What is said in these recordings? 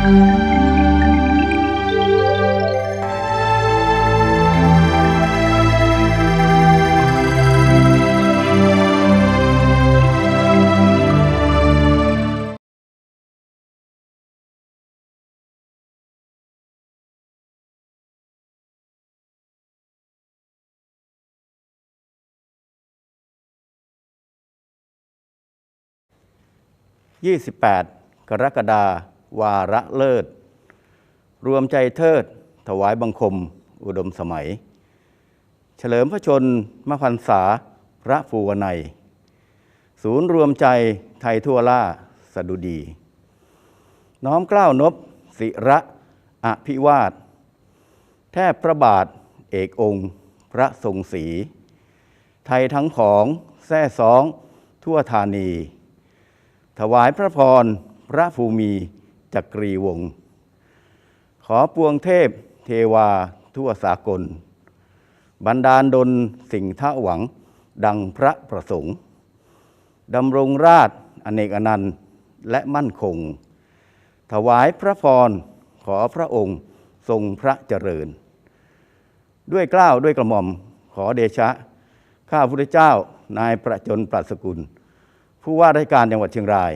28 กรกฎาคม วาระเลิศ รวมใจเทิด ถวายบังคม อุดมสมัย เฉลิมพระชนมพรรษาพระภูวนัย ศูนย์รวมใจไทยทั่วล่าสดุดี น้อมเกล้าวนบศิระอภิวาท แทบพระบาทเอกองค์ พระทรงศรีไทยทั้งผองแท่สองทั่วธานี ถวายพระพร พระภูมิ จักรีวงศ์ขอปวงเทพเทวาทั่วสากล บันดาลดลสิ่งท่าหวังดังพระประสงค์ดำรงราชอเนกอนันต์และมั่นคง ถวายพระพรขอพระองค์ทรงพระเจริญ ด้วยกล้าวด้วยกระหม่อมขอเดชะ ข้าพุทธเจ้านายประจนปรัสกุล ผู้ว่าราชการจังหวัดเชียงราย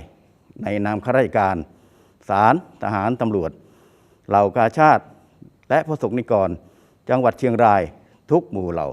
ในนามข้าราชการ ศาลทหารตำรวจ เหล่ากาชาติ และพระสงฆ์นิกร จังหวัดเชียงรายทุกหมู่เหล่า